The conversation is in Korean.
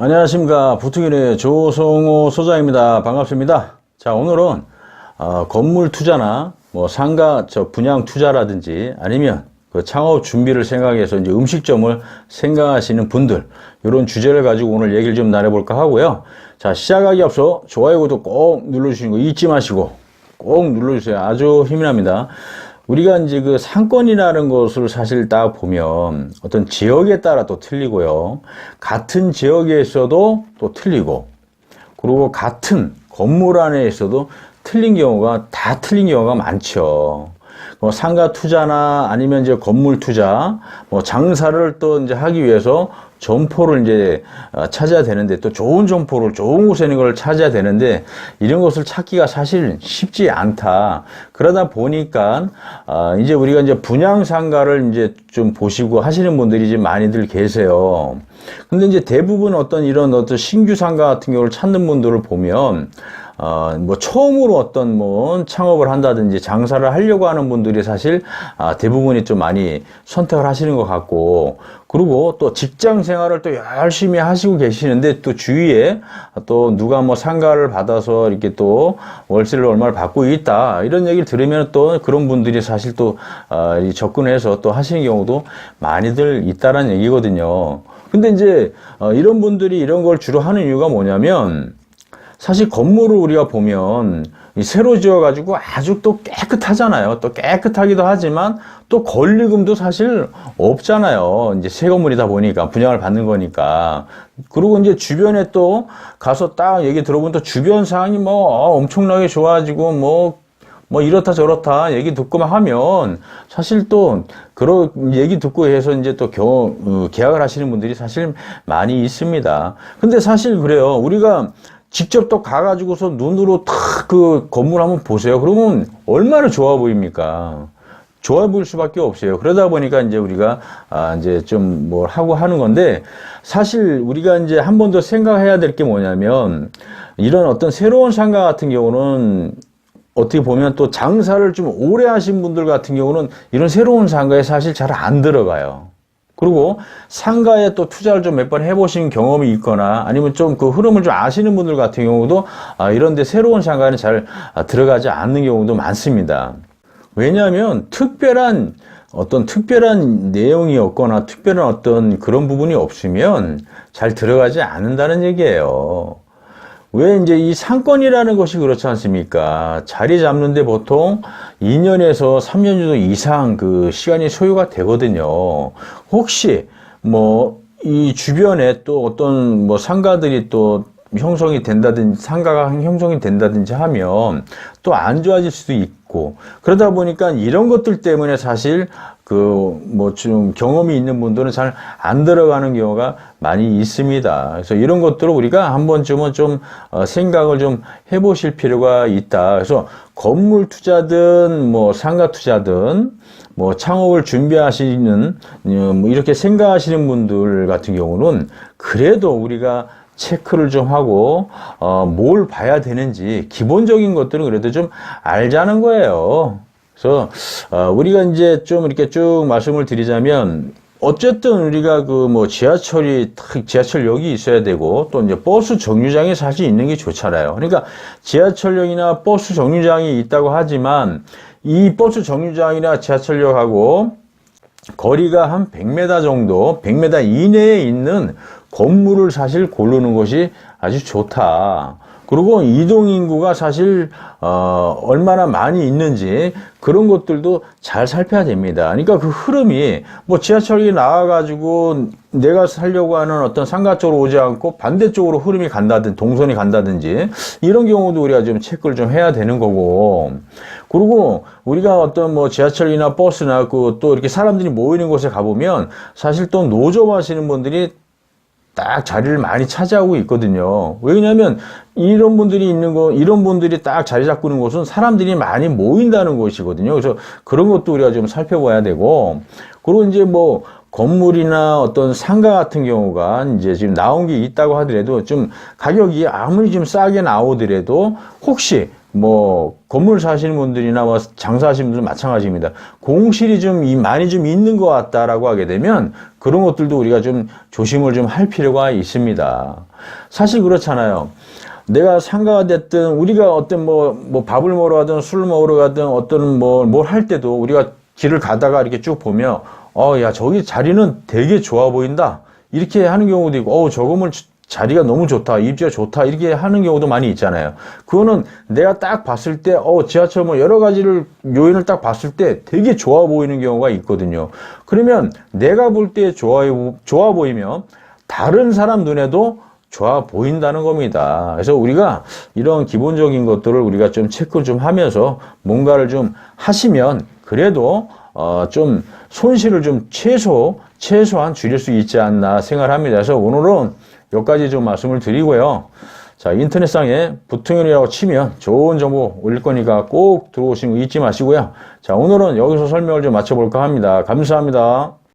안녕하십니까. 부투기의 조성호 소장입니다. 반갑습니다. 자, 오늘은, 어, 건물 투자나, 뭐, 상가, 저, 분양 투자라든지, 아니면, 그 창업 준비를 생각해서 이제 음식점을 생각하시는 분들, 이런 주제를 가지고 오늘 얘기를 좀 나눠볼까 하고요. 자, 시작하기 앞서 좋아요, 구독 꼭 눌러주시는 거 잊지 마시고, 꼭 눌러주세요. 아주 힘이 납니다. 우리가 이제 그 상권이라는 것을 사실 딱 보면 어떤 지역에 따라 또 틀리고요. 같은 지역에 있어도 또 틀리고, 그리고 같은 건물 안에 있어도 틀린 경우가 다 틀린 경우가 많죠. 뭐 상가 투자나 아니면 이제 건물 투자, 뭐 장사를 또 이제 하기 위해서 점포를 이제 어, 찾아야 되는데 또 좋은 점포를 좋은 곳에 있는 걸 찾아야 되는데 이런 것을 찾기가 사실 쉽지 않다. 그러다 보니까 아, 이제 우리가 이제 분양 상가를 이제 좀 보시고 하시는 분들이 이제 많이들 계세요. 근데 이제 대부분 어떤 이런 어떤 신규 상가 같은 경우를 찾는 분들을 보면 어, 뭐, 처음으로 어떤 뭐, 창업을 한다든지 장사를 하려고 하는 분들이 사실, 아, 대부분이 좀 많이 선택을 하시는 것 같고, 그리고 또 직장 생활을 또 열심히 하시고 계시는데 또 주위에 또 누가 뭐 상가를 받아서 이렇게 또 월세를 얼마를 받고 있다. 이런 얘기를 들으면 또 그런 분들이 사실 또, 아, 이 접근해서 또 하시는 경우도 많이들 있다라는 얘기거든요. 근데 이제, 어, 이런 분들이 이런 걸 주로 하는 이유가 뭐냐면, 사실 건물을 우리가 보면 이 새로 지어가지고 아주 또 깨끗하잖아요. 또 깨끗하기도 하지만 또 권리금도 사실 없잖아요. 이제 새 건물이다 보니까 분양을 받는 거니까. 그리고 이제 주변에 또 가서 딱 얘기 들어보면 또 주변 상황이 뭐 어, 엄청나게 좋아지고 뭐뭐 이렇다 저렇다 얘기 듣고만 하면 사실 또 그런 얘기 듣고 해서 이제 또 겨, 어, 계약을 하시는 분들이 사실 많이 있습니다. 근데 사실 그래요. 우리가 직접 또 가가지고서 눈으로 탁 그 건물 한번 보세요. 그러면 얼마나 좋아 보입니까? 좋아 보일 수밖에 없어요. 그러다 보니까 이제 우리가 아 이제 좀 뭘 하고 하는 건데 사실 우리가 이제 한 번 더 생각해야 될 게 뭐냐면 이런 어떤 새로운 상가 같은 경우는 어떻게 보면 또 장사를 좀 오래 하신 분들 같은 경우는 이런 새로운 상가에 사실 잘 안 들어가요. 그리고 상가에 또 투자를 좀 몇 번 해보신 경험이 있거나 아니면 좀 그 흐름을 좀 아시는 분들 같은 경우도 아, 이런데 새로운 상가는 잘 아, 들어가지 않는 경우도 많습니다. 왜냐하면 특별한 어떤 특별한 내용이 없거나 특별한 어떤 그런 부분이 없으면 잘 들어가지 않는다는 얘기예요. 왜 이제 이 상권이라는 것이 그렇지 않습니까? 자리 잡는데 보통 2년에서 3년 정도 이상 그 시간이 소요가 되거든요. 혹시 뭐 이 주변에 또 어떤 뭐 상가들이 또 형성이 된다든지 상가가 형성이 된다든지 하면 또 안 좋아질 수도 있고 그러다 보니까 이런 것들 때문에 사실 그 뭐 좀 경험이 있는 분들은 잘 안 들어가는 경우가 많이 있습니다. 그래서 이런 것들을 우리가 한 번쯤은 좀 어, 생각을 좀 해보실 필요가 있다. 그래서 건물 투자든 뭐 상가 투자든 뭐 창업을 준비하시는 어, 뭐 이렇게 생각하시는 분들 같은 경우는 그래도 우리가 체크를 좀 하고 어, 뭘 봐야 되는지 기본적인 것들은 그래도 좀 알자는 거예요. 그래서 어, 우리가 이제 좀 이렇게 쭉 말씀을 드리자면 어쨌든 우리가 그 뭐 지하철이 탁 지하철역이 있어야 되고 또 이제 버스 정류장이 사실 있는 게 좋잖아요. 그러니까 지하철역이나 버스 정류장이 있다고 하지만 이 버스 정류장이나 지하철역하고 거리가 한 100m 정도, 100m 이내에 있는 건물을 사실 고르는 것이 아주 좋다. 그리고 이동 인구가 사실 어, 얼마나 많이 있는지 그런 것들도 잘 살펴야 됩니다. 그러니까 그 흐름이 뭐 지하철이 나와 가지고 내가 살려고 하는 어떤 상가 쪽으로 오지 않고 반대쪽으로 흐름이 간다든 동선이 간다든지 이런 경우도 우리가 좀 체크를 좀 해야 되는 거고 그리고 우리가 어떤 뭐 지하철이나 버스나 그 또 이렇게 사람들이 모이는 곳에 가보면 사실 또 노점 하시는 분들이 딱 자리를 많이 차지하고 있거든요. 왜냐하면 이런 분들이 있는 거, 이런 분들이 딱 자리 잡고 있는 곳은 사람들이 많이 모인다는 곳이거든요. 그래서 그런 것도 우리가 좀 살펴봐야 되고, 그리고 이제 뭐 건물이나 어떤 상가 같은 경우가 이제 지금 나온 게 있다고 하더라도 좀 가격이 아무리 좀 싸게 나오더라도 혹시 뭐 건물 사시는 분들이나 뭐 장사하시는 분들 마찬가지입니다. 공실이 좀 이- 많이 좀 있는 것 같다라고 하게 되면 그런 것들도 우리가 좀 조심을 좀 할 필요가 있습니다. 사실 그렇잖아요. 내가 상가가 됐든 우리가 어떤 뭐, 뭐 밥을 먹으러 가든 술을 먹으러 가든 어떤 뭐 뭘 할 때도 우리가 길을 가다가 이렇게 쭉 보면 어, 야, 저기 자리는 되게 좋아 보인다. 이렇게 하는 경우도 있고, 어, 저 건물 자리가 너무 좋다. 입지가 좋다. 이렇게 하는 경우도 많이 있잖아요. 그거는 내가 딱 봤을 때, 어, 지하철 뭐 여러 가지를, 요인을 딱 봤을 때 되게 좋아 보이는 경우가 있거든요. 그러면 내가 볼 때 좋아, 좋아 보이면 다른 사람 눈에도 좋아 보인다는 겁니다. 그래서 우리가 이런 기본적인 것들을 우리가 좀 체크 좀 하면서 뭔가를 좀 하시면 그래도 어, 좀 손실을 좀 최소, 최소한 줄일 수 있지 않나 생각을 합니다. 그래서 오늘은 여기까지 좀 말씀을 드리고요. 자, 인터넷상에 부통연이라고 치면 좋은 정보 올릴 거니까 꼭 들어오시는 거 잊지 마시고요. 자, 오늘은 여기서 설명을 좀 마쳐볼까 합니다. 감사합니다.